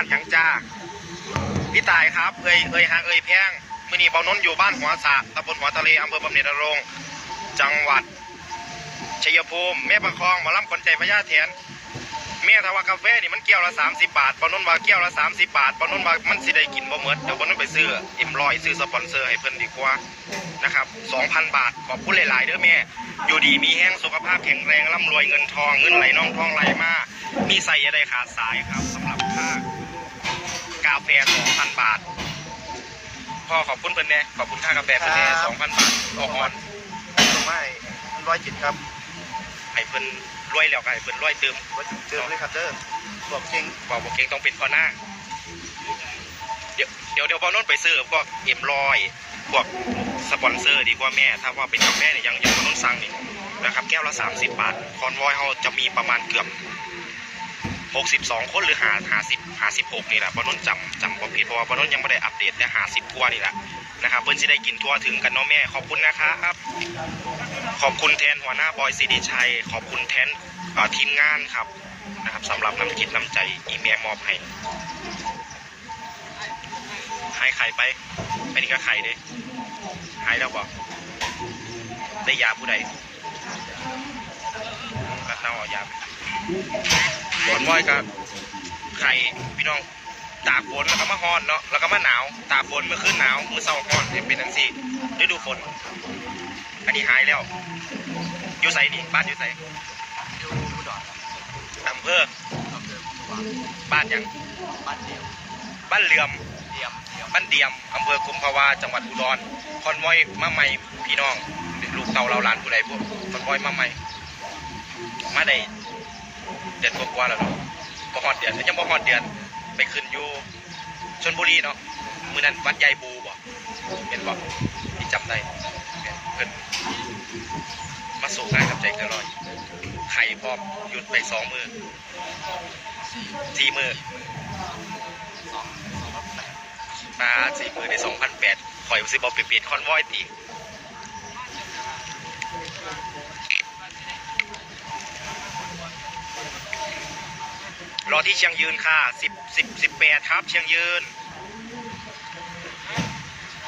านหยังจ้าพี่ตายครับเอ่ยเอ่ยหางเอ่ยแพงมื่อนี้เบานนอยู่บ้านหัวสะตำบลหัวทะเลอำเภอบำเหน็จนรงค์จังหวัดชัยภูมิแม่ประคองหมาล่ำคนใจพญาแถนแม่ทว่ากาแฟนี่มันแก้วละ 30 บาทเบานนว่าแก้วละ 30 บาทเบานนว่ามันสิได้กินบ่หมดเดี๋ยวเบานนไปซื้ออิ่มลอยซื้อสปอนเซอร์ให้เพิ่นดีกว่านะครับ2,000 บาทขอบคุณหลาย ๆ เด้อแม่ อยู่ดีมีแห้งสุขภาพแข็งแรงร่ำรวยเงินทองเงินไหลน่องทองไหลมามีใส่ยาใดขาดสายครับสำหรับค่ากาแฟ2,000บาทพ่อขอบคุณเพิ่นแน่ขอบคุณค่ากาแฟเพิ่นแน่ครับ2,000บาทออกออนตรงไม่ร้อยจิตครับให้เพิ่นรวยแล้วก็ให้เพิ่นรวยเติมร้อยจิตเจอเลยครับเด้อบอกจริงบอกบอกเก่งต้องเป็นพ่อหน้าเดี๋ยวเดี๋ยวเดี๋ยวพอโน้นไปซื้อพวกเอ็มรอยพวกสปอนเซอร์ดีกว่าแม่ ถ้าว่าเป็นกาแฟเนี่ยยังยังพอโน้นสั่งนี่นะครับแก้วละ 30 บาท คอนวอยเขาจะมีประมาณเกือบ 62คนหรือหาหาสิบหาสิบหกนี่แหละพอนนจำจำบ่ผิดเพราะว่าพอนนยังไม่ได้อัปเดตแต่หาสิบกว่านี่แหละนะครับเพิ่นจะได้กินทั่วถึงกันเนาะแม่ขอบคุณนะครับขอบคุณแทนหัวหน้าบอยซีดีชัย ขอบคุณแทนทีมงานครับนะครับสำหรับน้ำจิตน้ำใจอีเมลมอบให้หายไข่ไปอันนี้ก็ไข่เด้หายแล้วบอกได้ยาผู้ใดรัดเน่าเอายาไป ฝนว้อยกับไข่พี่น้องตากฝนแล้วก็มาฮ้อนเนาะแล้วก็มาหนาวตากฝนเมื่อคืนหนาวเมื่อเช้าฮ้อนเนี่ยเป็นทั้งสี่ฤดูฝน อันนี้หายแล้วอยู่ใส่นี่บ้านอยู่ใส่อยู่อุดรครับอำเภออำเภอกุมภาวะบ้านหยังบ้านเดียวบ้านเหลื่อมเดียมเดียมบ้านเดียมอำเภอกุมภาวาจังหวัดอุดรคอนวอยมาใหม่พี่น้องลูกเต่าเราหลานผู้ใดพวกคอนวอยมาใหม่มาได้ เดือนกว่าๆแล้วเนาะบ่ฮอดเดือนยังบ่ฮอดเดือน ไปขึ้นอยู่ชลบุรีเนาะมื้อนั้นวัดใหญ่บูบ่เป็นบ่ที่จำได้แม่นเพิ่นมาสู่งานกับใจเกินร้อยไข่พร้อมหยุดไปสองมือสี่สี่มือสองสองแปดมาสี่มือในสองพันแปดข่อยสิบอปิดปิดคอนวอยตี รอที่เชียงยืนค่ะสิบสิบสิบแปดครับ เชียงยืน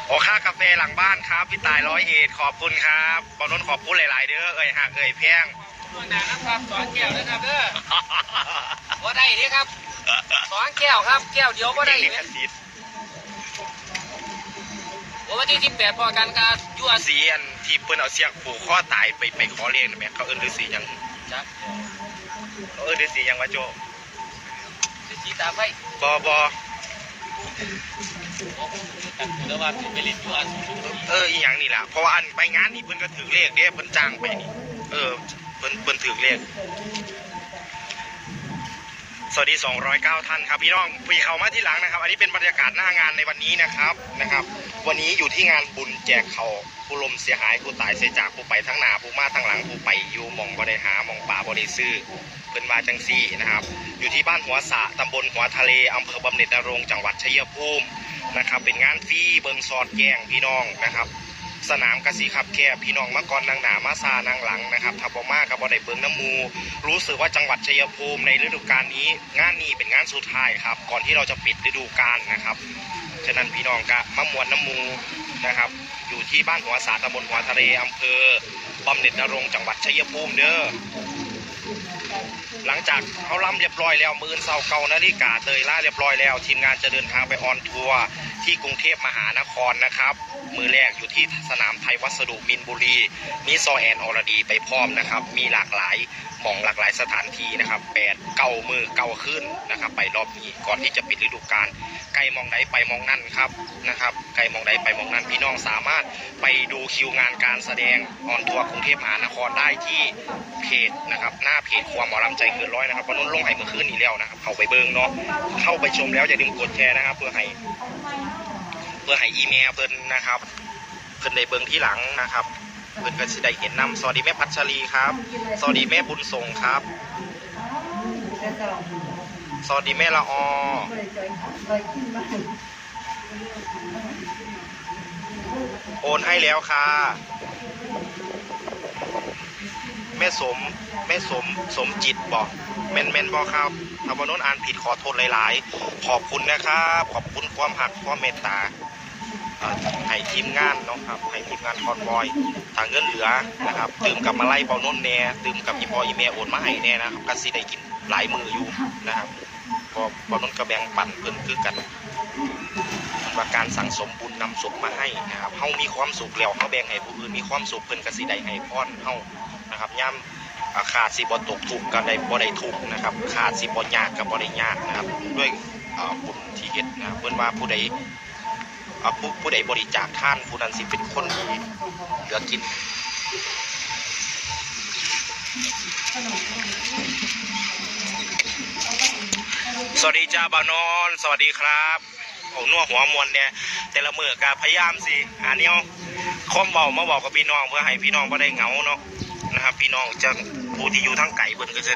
โอค่ากาแฟหลังบ้านครับพี่ตายร้อยเอ็ดขอบคุณครับบอลนนท์ขอบคุณหลายๆเด้อเอ่ยหักเอ่ยแพงตัวหนานะครับสองแก้วนะครับเด้อบ่ได้เด้ครับสองแก้วครับ แก้วเดียวบ่ได้เด็กเด้กระซิบวันที่ที่แปดพอกันครับอยู่อาสีอันที่เพิ่นเอาเสียกผูกข้อตายไปไปขอเลี้ยงนะแม่เขาเอิ้นฤาษีหยังจักเขาเอิ้นฤาษีหยังวะโจ ที่สีตาไฟบอบอแต่เดี๋ยวว่าสิไปเล่นอยู่อาสูงเอออีหยังนี่แหละเพราะว่าอันไปงานนี่เพิ่นก็ถือเลขเด้เพิ่นจ้างไปนี่เออเพิ่นเพิ่นถือเลข สวัสดี 209 ท่านครับ พี่น้องพี่เขามาที่หลังนะครับ อันนี้เป็นบรรยากาศหน้างานในวันนี้นะครับนะครับ วันนี้อยู่ที่งานบุญแจกเขาผู้ลมเสียหายผู้ตายเสียจากผู้ไปทั้งหนาผู้มาทั้งหลังผู้ไปอยู่หมองบริหาหมองป่าบริซื้อเพิ่นมาจังซี่นะครับ อยู่ที่บ้านหัวสะตำบลหัวทะเลอำเภอบำเหน็จนรงจังหวัดชัยภูมินะครับ เป็นงานฟรีเบิงสอดแย่งพี่น้องนะครับ สนามกสิขับแคบพี่น้องมาก่อนนางหนามาซานางหลังนะครับทับบมากับบอได้เบิงน้ำมู รู้สึกว่าจังหวัดชัยภูมิในฤดูกาลนี้ งานนี้เป็นงานสุดท้ายครับ ก่อนที่เราจะปิดฤดูกาลนะครับ ฉะนั้นพี่น้องกะมะมวนน้ำมูนะครับ อยู่ที่บ้านหัวสาตำบลหัวทะเลอำเภอบำเหน็จนรงจังหวัดชัยภูมิเด้อหลังจากเขาล่ำเรียบร้อยแล้วมืออนเสาเกานาฬิกาเตยล่าเรียบร้อยแล้ว ทีมงานจะเดินทางไปออนทัวร์ ที่กรุงเทพมหานครนะครับ มือแรกอยู่ที่สนามไทยวัสดุมินบุรีนิซอแอนอรดีไปพร้อมนะครับ มีหลากหลายมองหลากหลายสถานที่นะครับแปดเก้ามือเก้าขึ้นนะครับ ไปรอบนี้ก่อนที่จะปิดฤดูกาลไกลมองใดไปมองนั่นครับนะครับไกลมองใดไปมองนั่นพี่น้องสามารถไปดูคิวงานการแสดงออนทัวร์กรุงเทพมหานครได้ที่เพจนะครับหน้าเพจความหมอลำใจเกินร้อยนะครับวันนู้นลงให้เมื่อคืนนี้แล้วนะครับเข้าไปเบิ้งเนาะเข้าไปชมแล้วอย่าลืมกดแชร์นะครับ เพื่อให้ เพื่อให้อีเมลเพิ่นนะครับ เพิ่นได้เบิ้งที่หลังนะครับ เพิ่นก็สิได้เห็นนำสวัสดีแม่พัชรีครับสวัสดีแม่บุญทรงครับสวัสดีแม่ละออโอนให้แล้วค่ะ แม่สม แม่สม สมจิตบอกแมนแมนบอกครับถ้าบานนท์อ่านผิดขอโทษหลาย ๆ ขอบคุณนะครับ ขอบคุณความหักความเมตตา ให้ทีมงานเนาะครับให้ทีมงานคอนบอยทางเงินเหลือนะครับตื่มกับมาไล่บานนท์แน่ตื่มกับอีพออีเมโอนมาให้แน่นะครับก็สิได้กินหลายมืออยู่นะครับเพอบานนท์ก็แบ่งปันเพิ่นคือกันว่าการสั่งสมบุญนำสุขมาให้นะครับเฮามีความสุขแล้วเฮาแบ่งให้ผู้อื่นมีความสุขเพิ่นก็สิได้ให้พรเฮานะครับย่ำอาขาดสิบ่ตกทุกข์ก็ได้บ่ได้ทุกนะครับขาดสิบ่ยากก็บ่ได้ยากนะครับด้วยบุญที่เฮ็ดนะเพิ่นว่าผู้ใด อ่าผู้ผู้ใดบริจาคท่านผู้นั้นสิเป็นคนที่เหลือกินสวัสดีจ้าบานอน สวัสดีครับโอ้นัวหัวมวนเนี่ยแต่ละมือก็พยายามสิหาแนวคอมเบามาบอกกับพี่น้องเพื่อให้พี่น้องบ่ได้เหงาเนาะนะครับ พี่น้องจะผู้ที่อยู่ทางไกลเพิ่นก็จะ